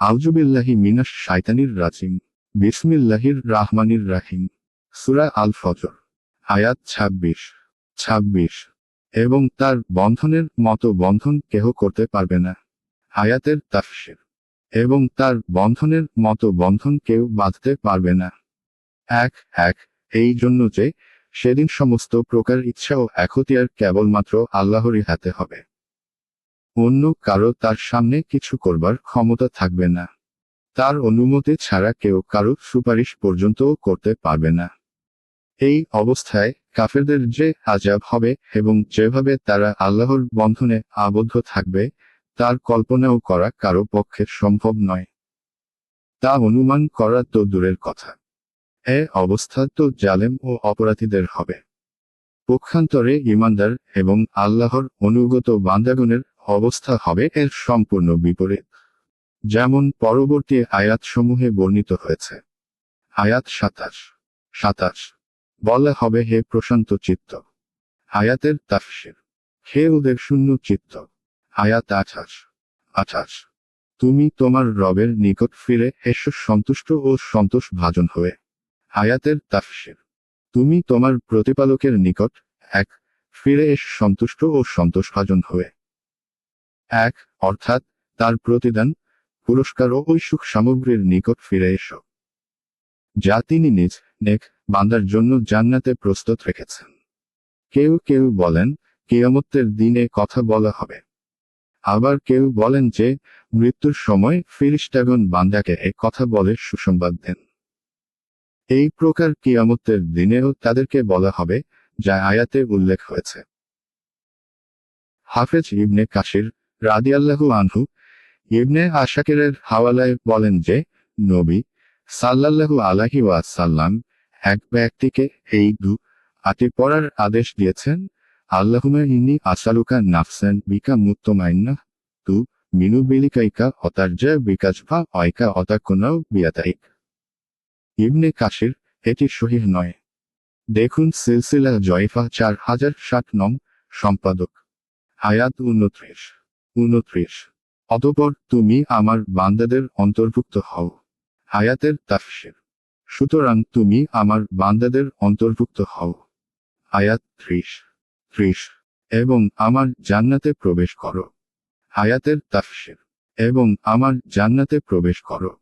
আউজুবিল্লাহি মিনাস শাইতানির রাজিম। বিসমিল্লাহির রাহমানির রাহিম। সুরা আল ফজর আয়াত ছাব্বিশ ছাব্বিশ। এবং তার বন্ধনের মতো বন্ধন কেহ করতে পারবে না। আয়াতের তাফসির। এবং তার বন্ধনের মতো বন্ধন কেউ বাঁধতে পারবে না। এক এক, এই জন্য যে সেদিন সমস্ত প্রকার ইচ্ছা ও এখতিয়ার কেবলমাত্র আল্লাহরই হাতে হবে। অন্য কারও তার সামনে কিছু করবার ক্ষমতা থাকবে না। তার অনুমতি ছাড়া কেউ কারও সুপারিশ পর্যন্তও করতে পারবে না। এই অবস্থায় কাফেরদের যে আজাব হবে এবং যেভাবে তারা আল্লাহর বন্ধনে আবদ্ধ থাকবে, তার কল্পনাও করা কারও পক্ষে সম্ভব নয়। তা অনুমান করা তো দূরের কথা। এ অবস্থা তো জালেম ও অপরাধীদের হবে। পক্ষান্তরে ইমানদার এবং আল্লাহর অনুগত বান্দাগণের অবস্থা হবে এর সম্পূর্ণ বিপরীত। যেমন পরবর্তী আয়াতসমূহে বর্ণিত হয়েছে। আয়াত সাতাশ। সাতাশ। বলা হবে হে প্রশান্ত চিত্ত। আয়াতের তাফসির। হে ওদের শূন্য চিত্ত। আয়াত আঠাশ। আঠাশ। তুমি তোমার রবের নিকট ফিরে এসো সন্তুষ্ট ও সন্তোষ ভাজন হয়ে। আয়াতের তাফসির। তুমি তোমার প্রতিপালকের নিকট এক, ফিরে এস সন্তুষ্ট ও সন্তোষভাজন হয়ে। এক, অর্থাৎ তার প্রতিদান, পুরস্কার ও ওই সুখ সামগ্রীর নিকট ফিরে এসো। যা তিনি নিজ নেক বান্দার জন্য জান্নাতে প্রস্তুত রেখেছেন। কেউ কেউ বলেন, কিয়ামতের দিনে কথা বলা হবে। আবার কেউ বলেন যে, মৃত্যুর সময় ফিরিস্টাগন বান্দাকে এ কথা বলে সুসংবাদ দেন। এই প্রকার কিয়ামতের দিনেও তাদেরকে বলা হবে, যা আয়াতে উল্লেখ হয়েছে। হাফেজ ইবনে কাশির রাদিয়াল্লাহু আনহু ইবনে আশাকেরের হাওয়ালায় বলেন যে, নবী সাল্লাল্লাহু আলাহি ওয়াসাল্লাম এক ব্যক্তিকে এই দু আটি পড়ার আদেশ দিয়েছেন আল্লাহুমা ইন্নি আসালুকা নাফসান বিকা মুত্তমাইন্না তু মিনু বিলিকাইকা অতার্যা বিকাশ অয়কা অতাকুনাও বিয়াতাইক। ইবনে কাশির এটি সহিহ নয়। দেখুন সিলসিলা জয়ফা চার হাজার ষাট নং সম্পাদক, আয়াত উনত্রিশ উনত্রিশ। অতপর তুমি আমার বান্দাদের অন্তর্ভুক্ত হও। হায়াতের তাফসির। সুতরাং তুমি আমার বান্দাদের অন্তর্ভুক্ত হও। আয়াত ত্রিশ। ত্রিশ। এবং আমার জান্নাতে প্রবেশ করো। হায়াতের তাফসির। এবং আমার জান্নাতে প্রবেশ করো।